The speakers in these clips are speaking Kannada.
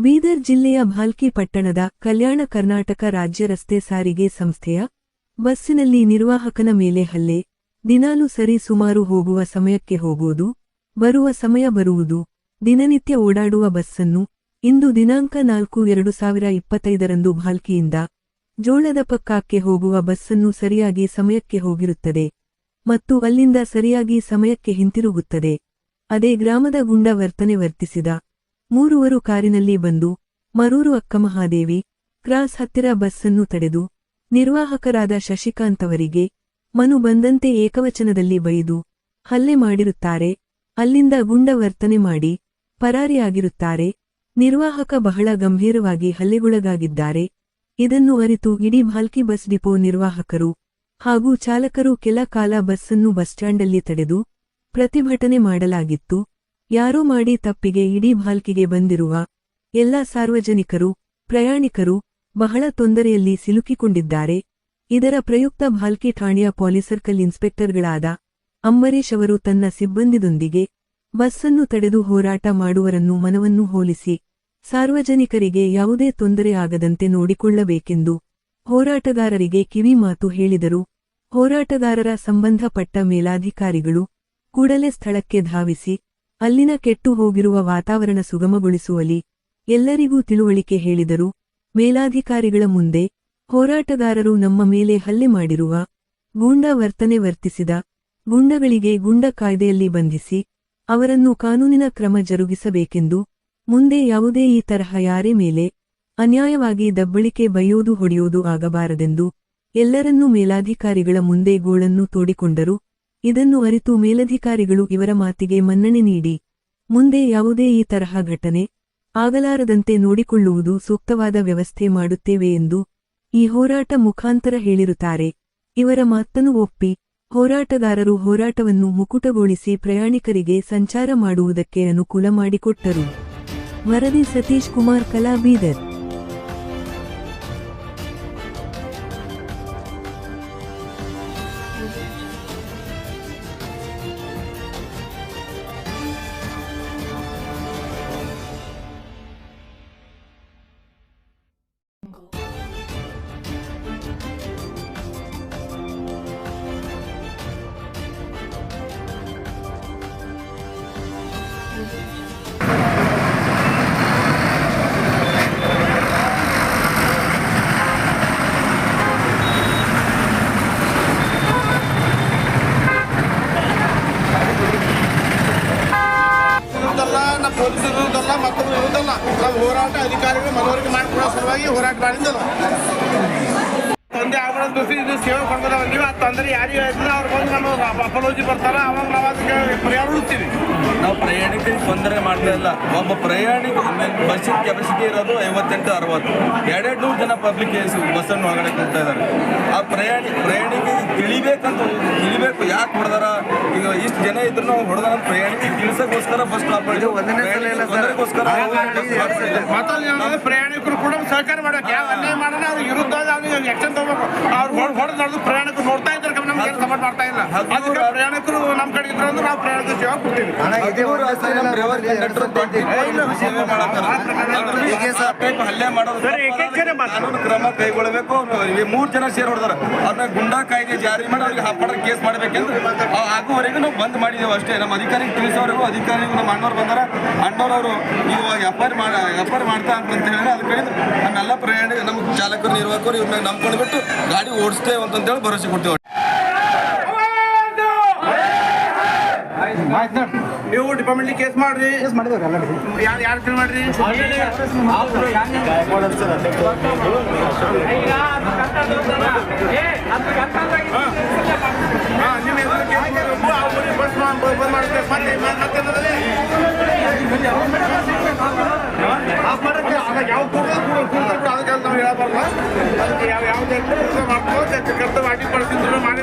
ಬೀದರ್ ಜಿಲ್ಲೆಯ ಭಾಲ್ಕಿ ಪಟ್ಟಣದ ಕಲ್ಯಾಣ ಕರ್ನಾಟಕ ರಾಜ್ಯ ರಸ್ತೆ ಸಾರಿಗೆ ಸಂಸ್ಥೆಯ ಬಸ್ಸಿನಲ್ಲಿ ನಿರ್ವಾಹಕನ ಮೇಲೆ ಹಲ್ಲೆ. ದಿನಾಲು ಸರಿ ಸುಮಾರು ಹೋಗುವ ಸಮಯಕ್ಕೆ ಹೋಗುವುದು, ಬರುವ ಸಮಯ ಬರುವುದು, ದಿನನಿತ್ಯ ಓಡಾಡುವ ಬಸ್ಸನ್ನು ಇಂದು ದಿನಾಂಕ ನಾಲ್ಕು ಎರಡು ಸಾವಿರ ಇಪ್ಪತ್ತೈದರಂದು ಭಾಲ್ಕಿಯಿಂದ ಜೋಳದ ಪಕ್ಕಾಕ್ಕೆ ಹೋಗುವ ಬಸ್ಸನ್ನು ಸರಿಯಾಗಿ ಸಮಯಕ್ಕೆ ಹೋಗಿರುತ್ತದೆ ಮತ್ತು ಅಲ್ಲಿಂದ ಸರಿಯಾಗಿ ಸಮಯಕ್ಕೆ ಹಿಂತಿರುಗುತ್ತದೆ. ಅದೇ ಗ್ರಾಮದ ಗುಂಡ ವರ್ತನೆ ವರ್ತಿಸಿದ ಮೂರುವರು ಕಾರಿನಲ್ಲಿ ಬಂದು, ಮರೂರು ಅಕ್ಕಮಹಾದೇವಿ, ಕ್ರಾಸ್ ಹತ್ತಿರ ಬಸ್ಸನ್ನು ತಡೆದು, ನಿರ್ವಾಹಕರಾದ ಶಶಿಕಾಂತ್ ಅವರಿಗೆ, ಮನು ಬಂದಂತೆ ಏಕವಚನದಲ್ಲಿ ಬೈದು, ಹಲ್ಲೆ ಮಾಡಿರುತ್ತಾರೆ, ಅಲ್ಲಿಂದ ಗುಂಡ ವರ್ತನೆ ಮಾಡಿ, ಪರಾರಿಯಾಗಿರುತ್ತಾರೆ, ನಿರ್ವಾಹಕ ಬಹಳ ಗಂಭೀರವಾಗಿ ಹಲ್ಲೆಗೊಳಗಾಗಿದ್ದಾರೆ, ಇದನ್ನು ಅರಿತು ಇಡೀ ಭಾಲ್ಕಿ ಬಸ್ ಡಿಪೋ ನಿರ್ವಾಹಕರು ಹಾಗೂ ಚಾಲಕರು ಕೆಲ ಕಾಲ ಬಸ್ಸನ್ನು ಬಸ್ ಸ್ಟ್ಯಾಂಡಲ್ಲಿ ತಡೆದು, ಪ್ರತಿಭಟನೆ ಮಾಡಲಾಗಿತ್ತು. ಯಾರೋ ಮಾಡಿ ತಪ್ಪಿಗೆ ಇಡೀ ಭಾಲ್ಕಿಗೆ ಬಂದಿರುವ ಎಲ್ಲ ಸಾರ್ವಜನಿಕರು, ಪ್ರಯಾಣಿಕರು ಬಹಳ ತೊಂದರೆಯಲ್ಲಿ ಸಿಲುಕಿಕೊಂಡಿದ್ದಾರೆ. ಇದರ ಪ್ರಯುಕ್ತ ಭಾಲ್ಕಿ ಠಾಣೆಯ ಪೊಲೀಸ್ ಸರ್ಕಲ್ ಇನ್ಸ್ಪೆಕ್ಟರ್ಗಳಾದ ಅಂಬರೀಶ್ ಅವರು ತನ್ನ ಸಿಬ್ಬಂದಿದೊಂದಿಗೆ ಬಸ್ಸನ್ನು ತಡೆದು ಹೋರಾಟ ಮಾಡುವರನ್ನು ಮನವನ್ನು ಹೋಲಿಸಿ, ಸಾರ್ವಜನಿಕರಿಗೆ ಯಾವುದೇ ತೊಂದರೆ ಆಗದಂತೆ ನೋಡಿಕೊಳ್ಳಬೇಕೆಂದು ಹೋರಾಟಗಾರರಿಗೆ ಕಿವಿಮಾತು ಹೇಳಿದರು. ಹೋರಾಟಗಾರರ ಸಂಬಂಧಪಟ್ಟ ಮೇಲಾಧಿಕಾರಿಗಳು ಕೂಡಲೇ ಸ್ಥಳಕ್ಕೆ ಧಾವಿಸಿ ಅಲ್ಲಿನ ಕೆಟ್ಟು ಹೋಗಿರುವ ವಾತಾವರಣ ಸುಗಮಗೊಳಿಸುವಲ್ಲಿ ಎಲ್ಲರಿಗೂ ತಿಳುವಳಿಕೆ ಹೇಳಿದರು. ಮೇಲಾಧಿಕಾರಿಗಳ ಮುಂದೆ ಹೋರಾಟಗಾರರು ನಮ್ಮ ಮೇಲೆ ಹಲ್ಲೆ ಮಾಡಿರುವ ಗೂಂಡ ವರ್ತನೆ ವರ್ತಿಸಿದ ಗುಂಡಗಳಿಗೆ ಗುಂಡ ಕಾಯ್ದೆಯಲ್ಲಿ ಬಂಧಿಸಿ ಅವರನ್ನು ಕಾನೂನಿನ ಕ್ರಮ ಜರುಗಿಸಬೇಕೆಂದು ಮುಂದೆ ಯಾವುದೇ ಈ ತರಹ ಯಾರೇ ಮೇಲೆ ಅನ್ಯಾಯವಾಗಿ ದಬ್ಬಳಿಕೆ ಬೈಯೋದು ಹೊಡೆಯೋದು ಆಗಬಾರದೆಂದು ಎಲ್ಲರನ್ನೂ ಮೇಲಾಧಿಕಾರಿಗಳ ಮುಂದೆ ಗೋಳನ್ನು ತೋಡಿಕೊಂಡರು. ಇದನ್ನು ಅರಿತು ಮೇಲಧಿಕಾರಿಗಳು ಇವರ ಮಾತಿಗೆ ಮನ್ನಣೆ ನೀಡಿ. ಮುಂದೆ ಯಾವುದೇ ಈ ತರಹ ಘಟನೆ ಆಗಲಾರದಂತೆ ನೋಡಿಕೊಳ್ಳುವುದು ಸೂಕ್ತವಾದ ವ್ಯವಸ್ಥೆ ಮಾಡುತ್ತೇವೆ ಎಂದು ಈ ಹೋರಾಟ ಮುಖಾಂತರ ಹೇಳಿರುತ್ತಾರೆ. ಇವರ ಮಾತನ್ನು ಒಪ್ಪಿ ಹೋರಾಟಗಾರರು ಹೋರಾಟವನ್ನು ಮುಕುಟಗೊಳಿಸಿ ಪ್ರಯಾಣಿಕರಿಗೆ ಸಂಚಾರ ಮಾಡುವುದಕ್ಕೆ ಅನುಕೂಲ ಮಾಡಿಕೊಟ್ಟರು. ವರದಿ ಸತೀಶ್ ಕುಮಾರ್, ಕಲಾ ಬೀದರ್. ಹೋರಾಟ ಅಧಿಕಾರಿಗಳು ಮನವರಿಕೆ ಮಾಡಿಕೊಳ್ಳುವ ಸಲುವಾಗಿ ಹೋರಾಟ ಮಾಡಿದ್ದಲ್ಲ ತಂದೆ ಅವರ ದೃಷ್ಟಿ ಇದು ಸೇವೆ ಕೊಡ್ತಾರೆ ತೊಂದರೆ ಯಾರಿಗೂ ಆಯ್ತು ಅವ್ರು ಬಂದು ನಮ್ಮ ಅಪಲೋಜಿ ಬರ್ತಾರ ಅವಾಗ ನಾವು ಅದಕ್ಕೆ ಪರಿಹಾರ ಹುಡುಕ್ತೀವಿ. ನಾವು ಪ್ರಯಾಣಿಕರಿಗೆ ತೊಂದರೆ ಮಾಡ್ತಾ ಇಲ್ಲ. ಒಬ್ಬ ಪ್ರಯಾಣಿಕ ಬಸ್ಸಿನ ಕೆಪಾಸಿಟಿ ಇರೋದು ಐವತ್ತೆಂಟು ಅರವತ್ತು. ಎರಡೆರಡು ನೂರು ಜನ ಪಬ್ಲಿಕ್ ಬಸ್ಸನ್ನು ಒಳಗಡೆ ಕೂಗ್ತಾ ಇದ್ದಾರೆ. ಆ ಪ್ರಯಾಣಿ ಪ್ರಯಾಣಿಕರಿಗೆ ತಿಳಿಬೇಕಂತ ತಿಳಿಬೇಕು. ಯಾಕೆ ಹೊಡೆದಾರ? ಈಗ ಇಷ್ಟು ಜನ ಇದ್ರು ನಾವು ಹೊಡೆದಾರ ಪ್ರಯಾಣಿಕರಿಗೆ ತಿಳಿಸೋಕ್ಕೋಸ್ಕರ ಬಸ್ ಸ್ಟಾಪ್ ತೊಂದರೆಗೋಸ್ಕರ ಪ್ರಯಾಣಿಕರು ಕೂಡ ಸಹಕಾರ ಮಾಡಬೇಕು ಯಾವ ಅನ್ಯಾಯ ಮಾಡೋಣ ಅವ್ರಿಗೆ ವಿರುದ್ಧ ಅವ್ರಿಗೆ ಆಕ್ಷನ್ ತಗೋಬೇಕು ಅವ್ರು ಹೊಡೆದ್ ಹೊಡೆದು ನಡೆದು ಪ್ರಯಾಣಿಕರು ನೋಡ್ತಾ ಇದ್ದಾರೆ ನಮ್ಗೆ ಸಪೋರ್ಟ್ ಮಾಡ್ತಾ ಇಲ್ಲ. ಅದಕ್ಕೆ ಪ್ರಯಾಣಿಕರು ನಮ್ಮ ಕಡೆ ಇದ್ರು ಅಂದ್ರೆ ನಾವು ಪ್ರಯಾಣಿಕರು ಸೇವಾ ಕೊಡ್ತೀವಿ. ಅದ್ರ ಹಲ್ಲೆ ಮಾಡೋದು ಕಾನೂನು ಕ್ರಮ ಕೈಗೊಳ್ಳಬೇಕು. ಅವ್ರು ಮೂರು ಜನ ಸೇರ್ ಹೊಡೆದಾರ ಅವ್ರನ್ನ ಗುಂಡಾ ಕಾಯ್ದೆ ಜಾರಿ ಮಾಡಿ ಅವ್ರಿಗೆ ಹಾಪಾಡ ಕೇಸ್ ಮಾಡ್ಬೇಕೆಂದು. ಆ- ಆಗುವವರೆಗೂ ನಾವು ಬಂದ್ ಮಾಡಿದ್ದೇವೆ ಅಷ್ಟೇ. ನಮ್ಮ ಅಧಿಕಾರಿಗೆ ತಿಳಿಸೋವರೆಗೂ ಅಧಿಕಾರಿಗಳು ನಮ್ಮ ಅಣ್ಣವ್ರು ಬಂದಾರ. ಅಣ್ಣವ್ರವರು ನೀವು ವ್ಯಾಪಾರ ಮಾಡ ಎಫ್ ಮಾಡ್ತಾ ಅಂತ ಹೇಳಿದ್ರೆ ಅದಕ್ಕೆ ನಮ್ಮೆಲ್ಲ ಪ್ರಯಾಣ ನಮ್ಮ ಚಾಲಕರು ನಿರ್ವಾಹಕರು ಇವ್ರ ಮೇಲೆ ನಂಬ್ಕೊಂಡು ಬಿಟ್ಟು ಗಾಡಿ ಓಡಿಸ್ತೇವೆ ಹೇಳಿ ಭರವಸೆ ಕೊಡ್ತೇವೆ. ನೀವು ಡಿಪಾರ್ಟ್ಮೆಂಟ್ ಕೇಸ್ ಮಾಡ್ರಿ ಯಾರು ಯಾರು ಕೇಳಿ ಮಾಡ್ರಿ ಹಾ, ನಿಮ್ಮ ಹೆಸರು ಕೇಸ್ ಮಾಡ್ಬೇಕು. ಆ ಊರಿಗೆ ಬಸ್ ಬಂದ್ ಮಾಡ್ಬೇಕು. ಮತ್ತೆ ಯಾವ ಕೂಡ ಅದಕ್ಕೆ ನಾವು ಹೇಳಬಾರ್ದು. ಅದಕ್ಕೆ ಯಾವ ಯಾವುದೇ ಕೆಲಸ ಮಾಡ್ಕೋ ಕರ್ತವ್ಯ ಮಾಡಿ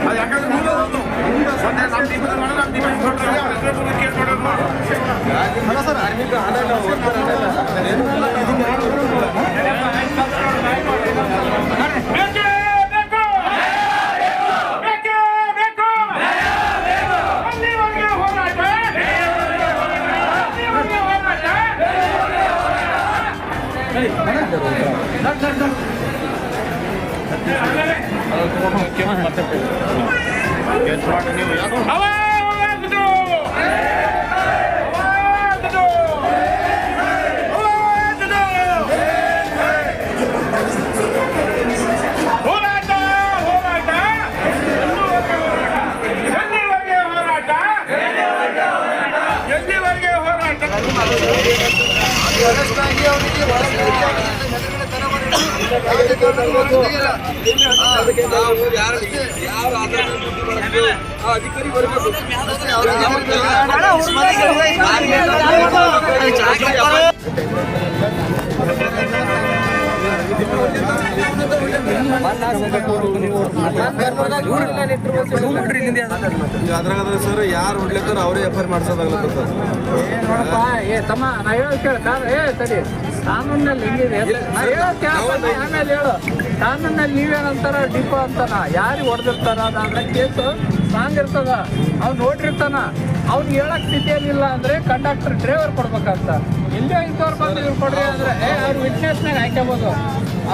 ಅದು ಯಾಕಂದ್ರೆ ಮುಂದೆ 나는 그거 보면 기억이 맡았고. 예, 좋아하는 이유야. 아와! Gracias. ಅದ್ರಾಗ ಸರ್ ಯಾರು ಹೊಡ್ಲಿತ್ತಾರ ಅವರೇ ಎಫ್ ಐ ಮಾಡ್ಸೋದಾಗ್ಲತ್ತ ಸರ್ ತಮ್ಮ ನಾ ಹೇಳೋದು ಕೇಳ ಏ ತಡಿ ಕಾನೂನಲ್ಲಿ ಹೆಂಗಿದೆ ಆಮೇಲೆ ಹೇಳು. ಕಾನೂನಲ್ಲಿ ನೀವೇನಂತಾರ ಡಿಪೋ ಅಂತಾನ? ಯಾರಿಗೆ ಹೊಡೆದಿರ್ತಾರ? ಅದಾದ್ರೆ ಕೇಸು ಸಾಂಗ್ ಇರ್ತದ ಅವ್ನು ನೋಡಿರ್ತಾನ. ಅವ್ನು ಹೇಳಕ್ ಸ್ಥಿತಿಯಲ್ಲಿಲ್ಲ ಅಂದ್ರೆ ಕಂಡಕ್ಟರ್ ಡ್ರೈವರ್ ಕೊಡ್ಬೇಕಂತ ಇಲ್ಲೇ ಇಂಥವ್ರು ಬಂದು ಇವ್ರು ಕೊಡ್ರಿ ಅಂದ್ರೆ ಏ ಅವ್ರು ವಿಟ್ನೆಸ್ನಾಗ ಹಾಕ್ಕೋಬೋದು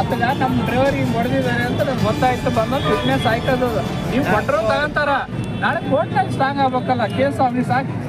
ಅತ್ತಗ ನಮ್ಮ ಡ್ರೈವರ್ ಹಿಂಗೆ ಹೊಡೆದಿದ್ದಾರೆ ಅಂತ ನಮ್ಗೆ ಗೊತ್ತಾಯ್ತು. ಬಂದ ವಿಟ್ನೆಸ್ ಹಾಕೋದು ನೀವು ಕೊಟ್ಟರು ತಗೊಂತಾರ. ನಾಳೆ ಕೋರ್ಟ್ನಾಗ ಸ್ಟ್ರಾಂಗ್ ಆಗ್ಬೇಕಲ್ಲ. ಕೇಸ್ ಅವ್ನಿಗೆ ಸಾಕು.